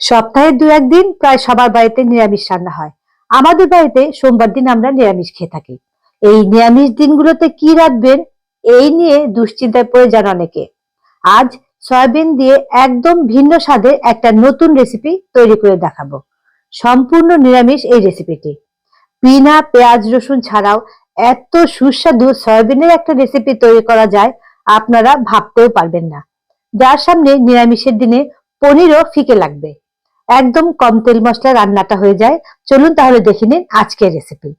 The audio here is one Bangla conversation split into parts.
সপ্তাহে দু একদিন প্রায় সবার বাড়িতে নিরামিষ রান্না হয়। আমাদের বাড়িতে সোমবার দিন আমরা নিরামিষ খেয়ে থাকি। এই নিরামিষ দিনগুলোতে কি রাখবেন এই নিয়ে দুশ্চিন্তায় পড়ে যান অনেকে। আজ সয়াবিন দিয়ে একদম ভিন্ন স্বাদের একটা নতুন রেসিপি তৈরি করে দেখাবো। সম্পূর্ণ নিরামিষ এই রেসিপিটি বিনা পেঁয়াজ, রসুন ছাড়াও এত সুস্বাদু সয়াবিনের একটা রেসিপি তৈরি করা যায়, আপনারা ভাবতেও পারবেন না। যার সামনে নিরামিষের দিনে পনিরও ফিকে লাগবে। একদম কম তেল মশলা রান্নাটা হয়ে যায়। চলুন তাহলে দেখে নিন আজকের রেসিপি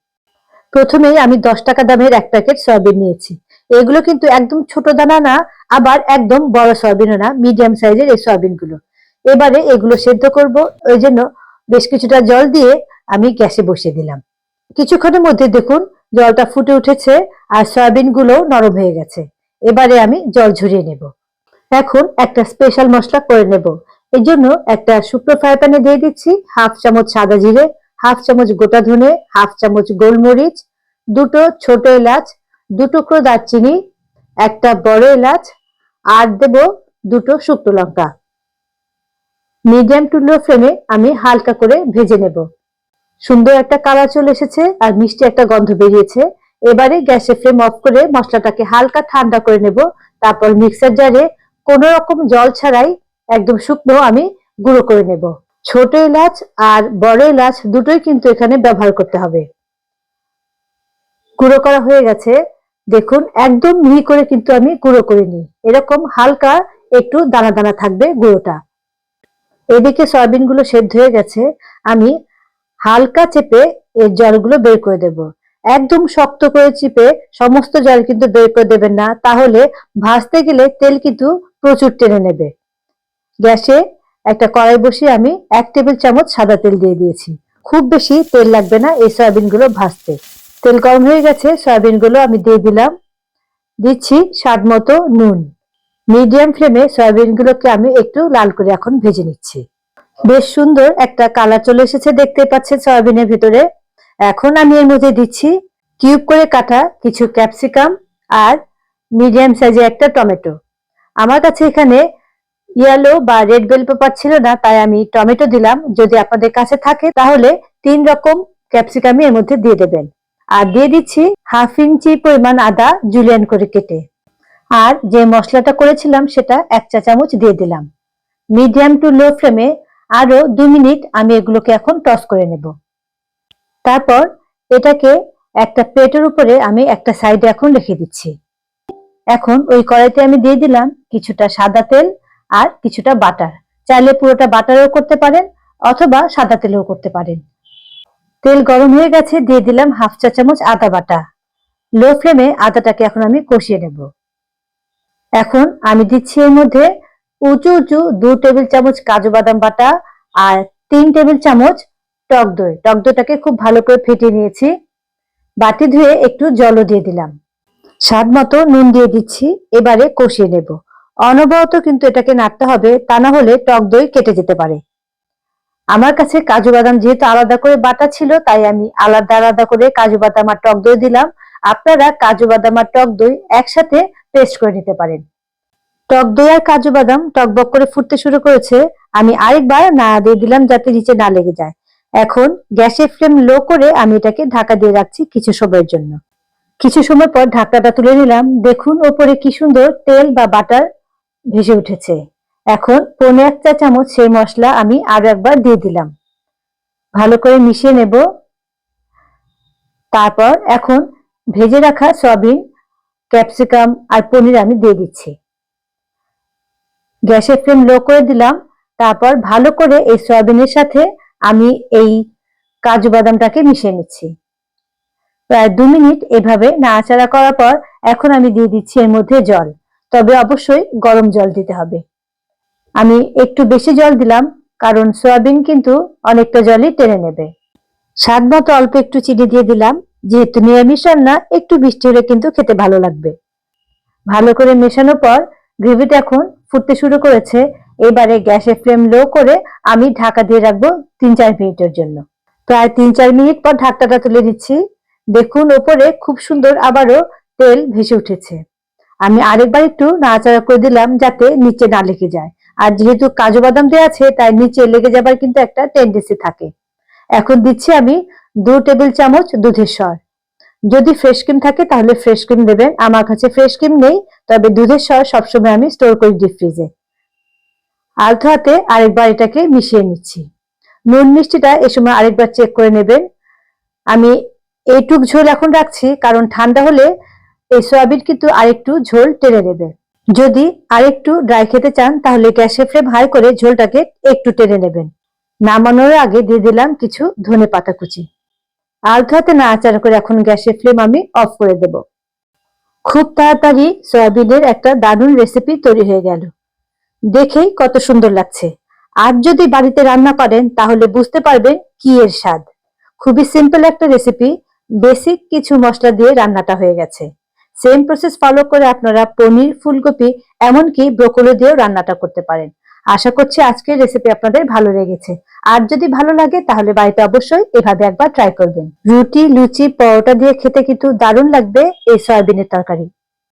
প্রথমেই আমি দশ টাকা দামের এক প্যাকেট সয়াবিন নিয়েছি। এগুলো কিন্তু একদম ছোট দানা না, আবার একদম বড় সয়াবিনও না মিডিয়াম সাইজের এই সয়াবিনগুলো এবারে এগুলো সেদ্ধ করব। ওই জন্য বেশ কিছুটা জল দিয়ে আমি গ্যাসে বসিয়ে দিলাম। কিছুক্ষণের মধ্যে দেখুন জলটা ফুটে উঠেছে আর সয়াবিনগুলো নরম হয়ে গেছে। এবারে আমি জল ঝরিয়ে নেব। এখন একটা স্পেশাল মশলা করে নেব। এর জন্য একটা শুকনো ফ্রাই প্যানে দিয়ে দিচ্ছি হাফ চামচ সাদা জিরে হাফ চামচ গোটা ধনে হাফ চামচ গোলমরিচ, দুটো ছোট এলাচ, দু টুকরো দারচিনি, একটা বড় এলাচ, আর দেব দুটো শুকনো লঙ্কা। মিডিয়াম টু লো ফ্লেমে আমি হালকা করে ভেজে নেব। সুন্দর একটা কালার চলে এসেছে আর মিষ্টি একটা গন্ধ বেরিয়েছে। এবারে গ্যাসের ফ্লেম অফ করে মশলাটাকে হালকা ঠান্ডা করে নেব। তারপর মিক্সার জারে কোনো রকম জল ছাড়াই একদম শুকনো আমি গুঁড়ো করে নেব। ছোট এলাচ আর বড় এলাচ দুটোই কিন্তু এখানে ব্যবহার করতে হবে। গুঁড়ো করা হয়ে গেছে। দেখুন, একদম মিহি করে কিন্তু আমি গুঁড়ো করে নিই এরকম হালকা একটু দানা দানা থাকবে গুঁড়োটা। এদিকে সয়াবিনগুলো সেদ্ধ হয়ে গেছে। আমি হালকা চেপে এর জলগুলো বের করে দেব। একদম শক্ত করে চিপে সমস্ত জল কিন্তু বের করে দেবেন না। তাহলে ভাজতে গেলে তেল কিন্তু প্রচুর টেনে নেবে। গ্যাসে একটা কড়াই বসিয়ে আমি এক টেবিল চামচ সাদা তেল দিয়ে দিয়েছি। খুব বেশি তেল লাগবে না এই সয়াবিনগুলো ভাজতে। তেল গরম হয়ে গেছে সয়াবিনগুলো আমি দিয়ে দিলাম। দিচ্ছি স্বাদ মতো নুন। মিডিয়াম ফ্লেমে সয়াবিন গুলোকে আমি একটু লাল করে এখন ভেজে নিচ্ছি। বেশ সুন্দর একটা কালার চলে এসেছে দেখতে পাচ্ছেন সয়াবিনের ভিতরে। এখন আমি এর মধ্যে দিচ্ছি কিউব করে কাটা কিছু ক্যাপসিকাম আর মিডিয়াম সাইজের একটা টমেটো। আমার কাছে এখানে ইয়েলো বা রেড বেল পেপার ছিল না, তাই আমি টমেটো দিলাম। যদি আপনাদের কাছে থাকে, তাহলে তিন রকম ক্যাপসিকামই এর মধ্যে দিয়ে দেবেন। আর দিয়ে দিচ্ছি হাফ ইঞ্চি পরিমাণ আদা জুলিয়ান করে কেটে। আর যে মশলাটা করেছিলাম, সেটা এক চা চামচ দিয়ে দিলাম। মিডিয়াম টু লো ফ্লেমে আরও দু মিনিট আমি এগুলোকে এখন টস করে নেব। তারপর এটাকে একটা প্লেটের উপরে আমি একটা সাইডে এখন রেখে দিচ্ছি। এখন ওই কড়াইতে আমি দিয়ে দিলাম কিছুটা সাদা তেল আর কিছুটা বাটার। চাইলে পুরোটা বাটারও করতে পারেন অথবা সাদা তেলেও করতে পারেন। তেল গরম হয়ে গেছে, দিয়ে দিলাম হাফ চা চামচ আদা বাটা। লো ফ্লেমে আদাটাকে এখন আমি কষিয়ে নেব। এখন আমি দিচ্ছি এর মধ্যে উঁচু উঁচু দু টেবিল চামচ কাজু বাদাম বাটা আর তিন টেবিল চামচ টক দই। টক দইটাকে খুব ভালো করে ফেটিয়ে নিয়েছি। বাটি ধুয়ে একটু জলও দিয়ে দিলাম। স্বাদ মতো নুন দিয়ে দিচ্ছি, এবারে কষিয়ে নেব। অনবরত কিন্তু এটাকে নাড়তে হবে, তা না হলে টক দই কেটে যেতে পারে। আমার কাছে কাজু বাদাম যেহেতু আলাদা করে বাটা ছিল, তাই আমি আলাদা আলাদা করে কাজু বাদাম আর টক দই দিলাম। আপনারা কাজু বাদাম আর টক দই একসাথে পেস্ট করে নিতে পারেন। টক দই আর কাজু বাদাম টকবক করে ফুটতে শুরু করেছে। আমি আরেকবার নাড়া দিয়ে দিলাম যাতে নিচে না লেগে যায়। এখন গ্যাসের ফ্লেম লো করে আমি এটাকে ঢাকা দিয়ে রাখছি কিছু সময়ের জন্য। কিছু সময় পর ঢাকনাটা তুলে নিলাম। দেখুন ওপরে কি সুন্দর তেল বা বাটার ভেসে উঠেছে। এখন পনে এক চা চামচ সেই মশলা আমি আরও একবার দিয়ে দিলাম। ভালো করে মিশিয়ে নেব। তারপর এখন ভেজে রাখা সয়াবিন, ক্যাপসিকাম আর পনির আমি দিয়ে দিচ্ছি। গ্যাসের ফ্লেম লো করে দিলাম। তারপর ভালো করে এই সয়াবিনের সাথে আমি এই কাজু বাদামটাকে মিশিয়ে নিচ্ছি। প্রায় দু মিনিট এভাবে নাড়াচাড়া করার পর এখন আমি দিয়ে দিচ্ছি এর মধ্যে জল। তবে অবশ্যই গরম জল দিতে হবে। আমি একটু বেশি জল দিলাম, কারণ সয়াবিন কিন্তু অনেকটা জলই টেনে নেবে। স্বাদ মতো অল্প একটু চিনি দিয়ে দিলাম, যেহেতু নিরামিষ রান্না একটু বৃষ্টি হলে কিন্তু খেতে ভালো লাগবে। ভালো করে মেশানোর পর গ্রেভিটা এখন ফুটতে শুরু করেছে। এবারে গ্যাসের ফ্লেম লো করে আমি ঢাকা দিয়ে রাখব তিন চার মিনিটের জন্য। প্রায় তিন চার মিনিট পর ঢাকটাটা তুলে দিচ্ছি দেখুন ওপরে খুব সুন্দর আবারও তেল ভেসে উঠেছে। আমি আরেকবার একটু নাড়াচাড়া করে দিলাম যাতে নিচে না লেগে যায়। আর যেহেতু কাজু বাদাম দেওয়া আছে, তাই নিচে লেগে যাবার কিন্তু একটা টেন্ডেন্সি থাকে। এখন দিচ্ছি আমি দু টেবিল চামচ দুধের স্বর যদি ফ্রেশ ক্রিম থাকে, তাহলে ফ্রেশ ক্রিম দেবেন। আমার কাছে ফ্রেশ ক্রিম নেই, তবে দুধের স্বর সবসময় আমি স্টোর করি ডিপ ফ্রিজে আলতো হাতে আরেকবার এটাকে মিশিয়ে নিচ্ছি। নুন মিষ্টিটা এ সময় আরেকবার চেক করে নেবেন। আমি এইটুক ঝোল এখন রাখছি, কারণ ঠান্ডা হলে এই সয়াবিন কিন্তু আরেকটু ঝোল টেনে নেবে। যদি আরেকটু ড্রাই খেতে চান, তাহলে গ্যাসের ফ্লেম হাই করে ঝোলটাকে একটু টেনে নেবেন। নামানোর আগে দিয়ে দিলাম কিছু ধনে পাতা কুচি। আলতো হাতে নাড়াচাড়া করে এখন গ্যাসের ফ্লেম আমি অফ করে দেব। খুব তাড়াতাড়ি সয়াবিনের একটা দারুণ রেসিপি তৈরি হয়ে গেল। দেখেই কত সুন্দর লাগছে। আর যদি বাড়িতে রান্না করেন, তাহলে বুঝতে পারবেন কি এর স্বাদ। খুবই সিম্পল একটা রেসিপি বেসিক কিছু মশলা দিয়ে রান্নাটা হয়ে গেছে। সেম প্রসেস ফলো করে আপনারা পনির, ফুলকপি, এমনকি ব্রোকলি দিয়েও রান্নাটা করতে পারেন। আশা করছি আজকের রেসিপি আপনাদের ভালো লেগেছে। আর যদি ভালো লাগে, তাহলে বাড়িতে অবশ্যই এভাবে একবার ট্রাই করবেন। রুটি, লুচি, পরোটা দিয়ে খেতে কিন্তু দারুণ লাগবে এই সয়াবিনের তরকারি।